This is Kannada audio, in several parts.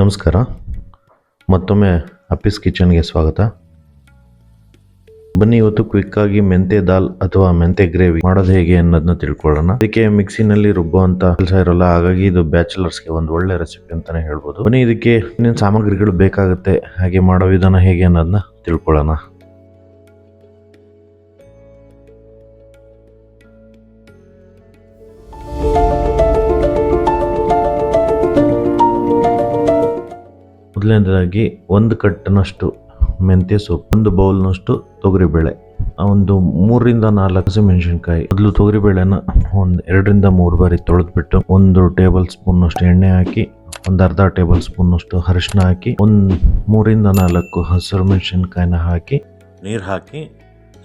ನಮಸ್ಕಾರ. ಮತ್ತೊಮ್ಮೆ ಅಪ್ಪಿಸ್ ಕಿಚನ್ಗೆ ಸ್ವಾಗತ. ಬನ್ನಿ ಇವತ್ತು ಕ್ವಿಕ್ ಆಗಿ ಮೆಂತೆ ದಾಲ್ ಅಥವಾ ಮೆಂತೆ ಗ್ರೇವಿ ಮಾಡೋದು ಹೇಗೆ ಅನ್ನೋದನ್ನ ತಿಳ್ಕೊಳ್ಳೋಣ. ಇದಕ್ಕೆ ಮಿಕ್ಸಿನಲ್ಲಿ ರುಬ್ಬುವಂತ ಕೆಲಸ ಇರೋಲ್ಲ, ಹಾಗಾಗಿ ಇದು ಬ್ಯಾಚುಲರ್ಸ್ಗೆ ಒಂದು ಒಳ್ಳೆ ರೆಸಿಪಿ ಅಂತಾನೆ ಹೇಳ್ಬೋದು. ಬನ್ನಿ ಇದಕ್ಕೆ ಇನ್ನೇನು ಸಾಮಗ್ರಿಗಳು ಬೇಕಾಗುತ್ತೆ, ಹಾಗೆ ಮಾಡೋ ವಿಧಾನ ಹೇಗೆ ಅನ್ನೋದನ್ನ ತಿಳ್ಕೊಳ್ಳೋಣ. ಮೊದಲನೇದಾಗಿ ಒಂದು ಕಟ್ಟಿನಷ್ಟು ಮೆಂತ್ಯ ಸೊಪ್ಪು, ಒಂದು ಬೌಲ್ನಷ್ಟು ತೊಗರಿಬೇಳೆ. ಒಂದು ಮೂರರಿಂದ ನಾಲ್ಕು ಹಸಿಮೆಣಸಿನ್ಕಾಯಿ ಮೊದಲು ತೊಗರಿಬೇಳೆನ ಒಂದು ಎರಡರಿಂದ ಮೂರು ಬಾರಿ ತೊಳೆದ್ಬಿಟ್ಟು ಒಂದು ಟೇಬಲ್ ಸ್ಪೂನ್ನಷ್ಟು ಎಣ್ಣೆ ಹಾಕಿ, ಒಂದು ಅರ್ಧ ಟೇಬಲ್ ಸ್ಪೂನ್ನಷ್ಟು ಅರಿಶಿನ ಹಾಕಿ, ಒಂದು ಮೂರಿಂದ ನಾಲ್ಕು ಹಸಿರು ಮೆಣಸಿನ್ಕಾಯಿನ ಹಾಕಿ, ನೀರು ಹಾಕಿ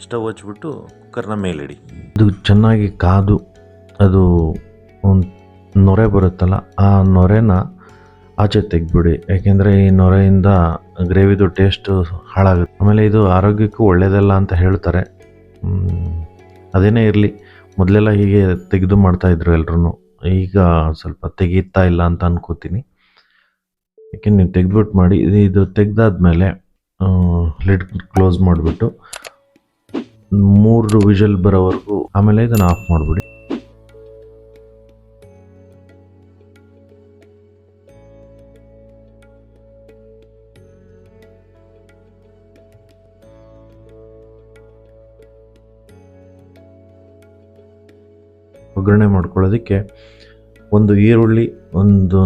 ಸ್ಟವ್ ಹಚ್ಬಿಟ್ಟು ಕುಕ್ಕರ್ನ ಮೇಲಿಡಿ. ಅದು ಚೆನ್ನಾಗಿ ಕಾದು, ಅದು ನೊರೆ ಬರುತ್ತಲ್ಲ, ಆ ನೊರೆನ ಆಚೆ ತೆಗ್ದುಬಿಡಿ. ಯಾಕೆಂದರೆ ಈ ನೊರೆಯಿಂದ ಗ್ರೇವಿದು ಟೇಸ್ಟು ಹಾಳಾಗುತ್ತೆ. ಆಮೇಲೆ ಇದು ಆರೋಗ್ಯಕ್ಕೂ ಒಳ್ಳೆಯದಲ್ಲ ಅಂತ ಹೇಳ್ತಾರೆ. ಅದೇನೇ ಇರಲಿ, ಮೊದಲೆಲ್ಲ ಹೀಗೆ ತೆಗೆದು ಮಾಡ್ತಾಯಿದ್ರು ಎಲ್ಲರೂ ಈಗ ಸ್ವಲ್ಪ ತೆಗೀತಾ ಇಲ್ಲ ಅಂತ ಅನ್ಕೋತೀನಿ. ಯಾಕೆ ನೀವು ತೆಗೆದ್ಬಿಟ್ಟು ಮಾಡಿ, ಇದು ತೆಗ್ದಾದ್ಮೇಲೆ ಲಿಡ್ ಕ್ಲೋಸ್ ಮಾಡಿಬಿಟ್ಟು, ಮೂರು ವಿಷಲ್ ಬರೋವರೆಗೂ ಆಮೇಲೆ ಇದನ್ನು ಆಫ್ ಮಾಡಿಬಿಡಿ. ಒಗ್ಗರಣೆ ಮಾಡ್ಕೊಳ್ಳೋದಕ್ಕೆ ಒಂದು ಈರುಳ್ಳಿ, ಒಂದು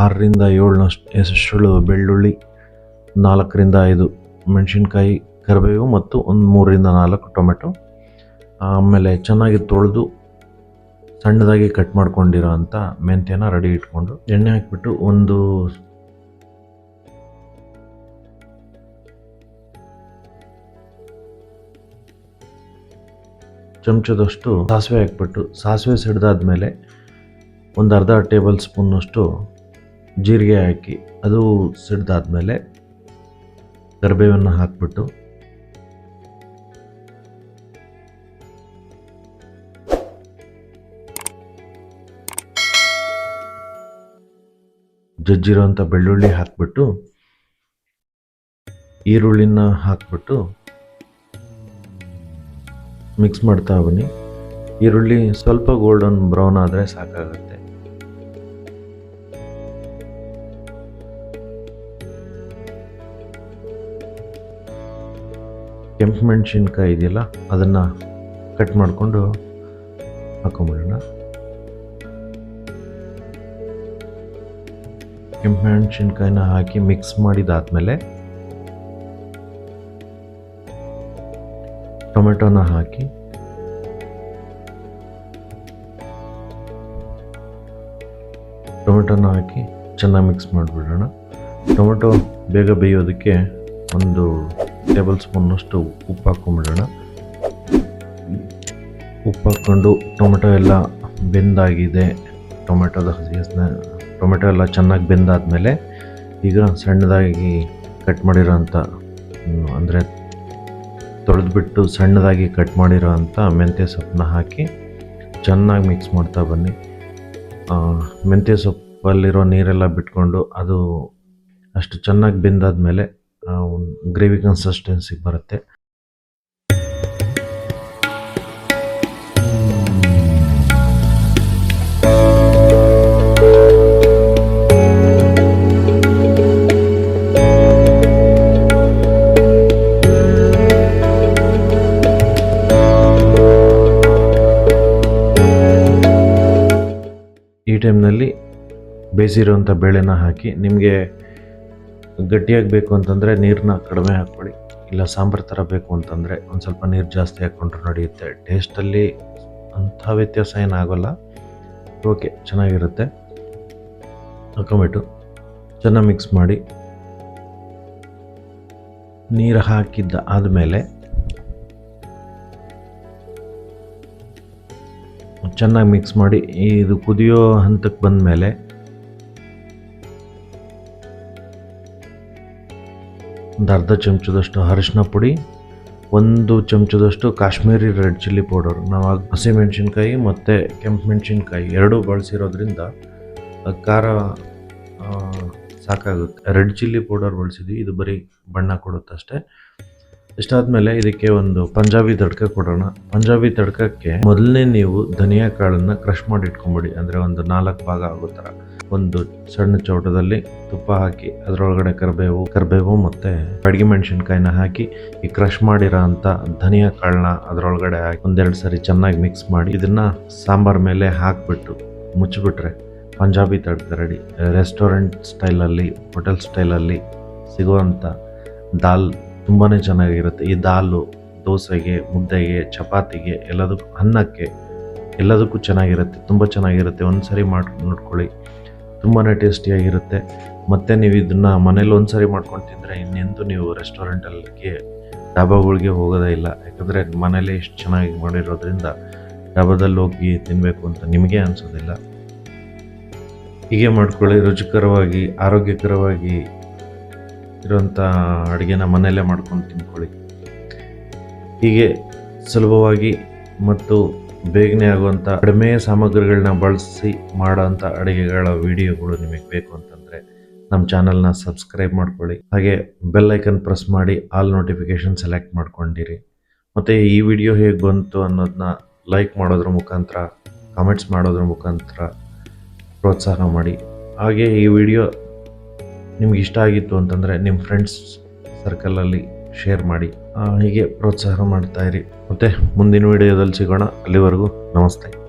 ಆರರಿಂದ ಏಳನಷ್ಟು ಎಷ್ಟುಳು ಬೆಳ್ಳುಳ್ಳಿ, ನಾಲ್ಕರಿಂದ ಐದು ಮೆಣಸಿನ್ಕಾಯಿ, ಕರಿಬೇವು ಮತ್ತು ಒಂದು ಮೂರರಿಂದ ನಾಲ್ಕು ಟೊಮೆಟೊ. ಆಮೇಲೆ ಚೆನ್ನಾಗಿ ತೊಳೆದು ಸಣ್ಣದಾಗಿ ಕಟ್ ಮಾಡ್ಕೊಂಡಿರೋ ಅಂಥ ಮೆಂತ್ಯನ ರೆಡಿ ಇಟ್ಕೊಂಡು ಎಣ್ಣೆ ಹಾಕಿಬಿಟ್ಟು ಒಂದು ಚಮಚದಷ್ಟು ಸಾಸಿವೆ ಹಾಕ್ಬಿಟ್ಟು ಸಾಸಿವೆ ಸಿಡ್ದಾದ್ಮೇಲೆ ಒಂದು ಅರ್ಧ ಟೇಬಲ್ ಸ್ಪೂನ್ನಷ್ಟು ಜೀರಿಗೆ ಹಾಕಿ ಅದು ಸಿಡ್ದಾದ್ಮೇಲೆ ಕರಿಬೇವನ್ನು ಹಾಕ್ಬಿಟ್ಟು ಜಜ್ಜಿರೋಂಥ ಬೆಳ್ಳುಳ್ಳಿ ಹಾಕ್ಬಿಟ್ಟು ಈರುಳ್ಳಿನ ಹಾಕ್ಬಿಟ್ಟು ಮಿಕ್ಸ್ ಮಾಡ್ತಾ ಬನ್ನಿ. ಈರುಳ್ಳಿ ಸ್ವಲ್ಪ ಗೋಲ್ಡನ್ ಬ್ರೌನ್ ಆದರೆ ಸಾಕಾಗುತ್ತೆ. ಕೆಂಪು ಮೆಣಸಿನ್ಕಾಯಿ ಇದೆಯಲ್ಲ, ಅದನ್ನು ಕಟ್ ಮಾಡಿಕೊಂಡು ಹಾಕೊಂಬಿಡೋಣ. ಕೆಂಪು ಮೆಣಸಿನ್ಕಾಯಿನ ಹಾಕಿ ಮಿಕ್ಸ್ ಮಾಡಿದಾದ್ಮೇಲೆ ಟೊಮೆಟೊನ ಹಾಕಿ ಟೊಮೆಟೊನ ಹಾಕಿ ಚೆನ್ನಾಗಿ ಮಿಕ್ಸ್ ಮಾಡಿಬಿಡೋಣ. ಟೊಮೆಟೊ ಬೇಗ ಬೇಯೋದಕ್ಕೆ ಒಂದು ಟೇಬಲ್ ಸ್ಪೂನ್ನಷ್ಟು ಉಪ್ಪು ಹಾಕ್ಕೊಂಬಿಡೋಣ. ಉಪ್ಪು ಹಾಕ್ಕೊಂಡು ಟೊಮೆಟೊ ಎಲ್ಲ ಬೆಂದಾಗಿದೆ. ಟೊಮೆಟೊದ ಹಸಿ ಹಸಿನ ಟೊಮೆಟೊ ಎಲ್ಲ ಚೆನ್ನಾಗಿ ಬೆಂದಾದ್ಮೇಲೆ ಈಗ ಸಣ್ಣದಾಗಿ ಕಟ್ ಮಾಡಿರೋಂಥ ಅಂದರೆ ತೊಳೆದ್ಬಿಟ್ಟು ಸಣ್ಣದಾಗಿ ಕಟ್ ಮಾಡಿರೋ ಅಂಥ ಮೆಂತ್ಯ ಸೊಪ್ಪನ್ನ ಹಾಕಿ ಚೆನ್ನಾಗಿ ಮಿಕ್ಸ್ ಮಾಡ್ತಾ ಬನ್ನಿ. ಮೆಂತ್ಯ ಸೊಪ್ಪಲ್ಲಿರೋ ನೀರೆಲ್ಲ ಬಿಟ್ಕೊಂಡು ಅದು ಅಷ್ಟು ಚೆನ್ನಾಗಿ ಬೆಂದಾದ್ಮೇಲೆ ಗ್ರೇವಿ ಕನ್ಸಿಸ್ಟೆನ್ಸಿಗೆ ಬರುತ್ತೆ. ಬೇಯಿಸಿರೋಂಥ ಬೇಳೆನ ಹಾಕಿ ನಿಮಗೆ ಗಟ್ಟಿಯಾಗಿ ಬೇಕು ಅಂತಂದರೆ ನೀರನ್ನ ಕಡಿಮೆ ಹಾಕ್ಕೊಳ್ಳಿ, ಇಲ್ಲ ಸಾಂಬಾರು ಥರ ಬೇಕು ಅಂತಂದರೆ ಒಂದು ಸ್ವಲ್ಪ ನೀರು ಜಾಸ್ತಿ ಹಾಕ್ಕೊಂಡ್ರೆ ನಡೆಯುತ್ತೆ. ಟೇಸ್ಟಲ್ಲಿ ಅಂಥ ವ್ಯತ್ಯಾಸ ಏನಾಗೋಲ್ಲ. ಓಕೆ, ಚೆನ್ನಾಗಿರುತ್ತೆ. ಹಾಕೊಂಬಿಟ್ಟು ಚೆನ್ನಾಗಿ ಮಿಕ್ಸ್ ಮಾಡಿ ನೀರು ಹಾಕಿದ್ದ ಆದಮೇಲೆ ಚೆನ್ನಾಗಿ ಮಿಕ್ಸ್ ಮಾಡಿ, ಇದು ಕುದಿಯೋ ಹಂತಕ್ಕೆ ಬಂದ ಒಂದು ಅರ್ಧ ಚಮಚದಷ್ಟು ಅರಿಶಿನ ಪುಡಿ, ಒಂದು ಚಮಚದಷ್ಟು ಕಾಶ್ಮೀರಿ ರೆಡ್ ಚಿಲ್ಲಿ ಪೌಡರ್. ನಾವು ಹಸಿ ಮೆಣಸಿನ್ಕಾಯಿ ಮತ್ತು ಕೆಂಪು ಮೆಣಸಿನ್ಕಾಯಿ ಎರಡೂ ಬಳಸಿರೋದ್ರಿಂದ ಖಾರ ಸಾಕಾಗುತ್ತೆ. ರೆಡ್ ಚಿಲ್ಲಿ ಪೌಡರ್ ಬಳಸಿದ್ವಿ, ಇದು ಬರೀ ಬಣ್ಣ ಕೊಡುತ್ತಷ್ಟೇ. ಇಷ್ಟಾದ್ಮೇಲೆ ಇದಕ್ಕೆ ಒಂದು ಪಂಜಾಬಿ ತಡ್ಕ ಕೊಡೋಣ. ಪಂಜಾಬಿ ತಡ್ಕಕ್ಕೆ ಮೊದಲನೇ ನೀವು ಧನಿಯಾ ಕಾಳನ್ನ ಕ್ರಷ್ ಮಾಡಿ ಇಟ್ಕೊಂಬಿಡಿ. ಅಂದ್ರೆ ಒಂದು ನಾಲ್ಕು ಭಾಗ ಆಗೋ ಥರ. ಒಂದು ಸಣ್ಣ ಚೌಟದಲ್ಲಿ ತುಪ್ಪ ಹಾಕಿ, ಅದರೊಳಗಡೆ ಕರಿಬೇವು ಕರಿಬೇವು ಮತ್ತೆ ಅಡಿಗೆ ಮೆಣಸಿನ್ಕಾಯಿನ ಹಾಕಿ, ಈ ಕ್ರಷ್ ಮಾಡಿರೋ ಅಂತ ಧನಿಯಾ ಕಾಳನ್ನ ಅದರೊಳಗಡೆ ಹಾಕಿ, ಒಂದೆರಡು ಸರಿ ಚೆನ್ನಾಗಿ ಮಿಕ್ಸ್ ಮಾಡಿ, ಇದನ್ನ ಸಾಂಬಾರ್ ಮೇಲೆ ಹಾಕಿಬಿಟ್ಟು ಮುಚ್ಚಿಬಿಟ್ರೆ ಪಂಜಾಬಿ ತಡ್ಕ ರೆಡಿ ರೆಸ್ಟೋರೆಂಟ್ ಸ್ಟೈಲಲ್ಲಿ ಹೋಟೆಲ್ ಸ್ಟೈಲಲ್ಲಿ ಸಿಗುವಂಥ ದಾಲ್ ತುಂಬಾ ಚೆನ್ನಾಗಿರುತ್ತೆ. ಈ ದಾಲು ದೋಸೆಗೆ, ಮುದ್ದೆಗೆ, ಚಪಾತಿಗೆ, ಎಲ್ಲದಕ್ಕೂ, ಅನ್ನಕ್ಕೆ ಎಲ್ಲದಕ್ಕೂ ಚೆನ್ನಾಗಿರುತ್ತೆ. ತುಂಬ ಚೆನ್ನಾಗಿರುತ್ತೆ. ಒಂದು ಸರಿ ಮಾಡಿ, ನೋಡ್ಕೊಳ್ಳಿ. ತುಂಬಾ ಟೇಸ್ಟಿಯಾಗಿರುತ್ತೆ. ಮತ್ತು ನೀವು ಇದನ್ನು ಮನೇಲಿ ಒಂದು ಸರಿ ಮಾಡ್ಕೊಂಡು ತಿಂದರೆ ಇನ್ನೆಂದು ನೀವು ರೆಸ್ಟೋರೆಂಟಲ್ಲಿಗೆ, ಡಾಬಾಗಳಿಗೆ ಹೋಗೋದೇ ಇಲ್ಲ. ಯಾಕಂದರೆ ಮನೇಲಿ ಇಷ್ಟು ಚೆನ್ನಾಗಿ ಮಾಡಿರೋದ್ರಿಂದ ಡಾಬಾದಲ್ಲಿ ಹೋಗಿ ತಿನ್ನಬೇಕು ಅಂತ ನಿಮಗೆ ಅನಿಸೋದಿಲ್ಲ. ಹೀಗೆ ಮಾಡ್ಕೊಳ್ಳಿ. ರುಚಿಕರವಾಗಿ, ಆರೋಗ್ಯಕರವಾಗಿ ಇರುವಂಥ ಅಡುಗೆನ ಮನೆಯಲ್ಲೇ ಮಾಡ್ಕೊಂಡು ತಿನ್ಕೊಳ್ಳಿ ಹೀಗೆ ಸುಲಭವಾಗಿ ಮತ್ತು ಬೇಗನೆ ಆಗುವಂಥ ಕಡಿಮೆ ಸಾಮಗ್ರಿಗಳನ್ನ ಬಳಸಿ ಮಾಡೋಂಥ ಅಡುಗೆಗಳ ವಿಡಿಯೋಗಳು ನಿಮಗೆ ಬೇಕು ಅಂತಂದರೆ ನಮ್ಮ ಚಾನಲ್ನ ಸಬ್ಸ್ಕ್ರೈಬ್ ಮಾಡ್ಕೊಳ್ಳಿ. ಹಾಗೆ ಬೆಲ್ ಐಕನ್ ಪ್ರೆಸ್ ಮಾಡಿ ಆಲ್ ನೋಟಿಫಿಕೇಷನ್ ಸೆಲೆಕ್ಟ್ ಮಾಡ್ಕೊಂಡಿರಿ. ಮತ್ತು ಈ ವಿಡಿಯೋ ಹೇಗೆ ಬಂತು ಅನ್ನೋದನ್ನ ಲೈಕ್ ಮಾಡೋದ್ರ ಮುಖಾಂತರ, ಕಾಮೆಂಟ್ಸ್ ಮಾಡೋದ್ರ ಮುಖಾಂತರ ಪ್ರೋತ್ಸಾಹ ಮಾಡಿ. ಹಾಗೆ ಈ ವಿಡಿಯೋ ನಿಮ್ಗೆ ಇಷ್ಟ ಆಗಿತ್ತು ಅಂತಂದರೆ ನಿಮ್ಮ ಫ್ರೆಂಡ್ಸ್ ಸರ್ಕಲಲ್ಲಿ ಶೇರ್ ಮಾಡಿ ಹೀಗೆ ಪ್ರೋತ್ಸಾಹ ಮಾಡ್ತಾಯಿರಿ ಮತ್ತು ಮುಂದಿನ ವಿಡಿಯೋದಲ್ಲಿ ಸಿಗೋಣ. ಅಲ್ಲಿವರೆಗೂ ನಮಸ್ತೆ.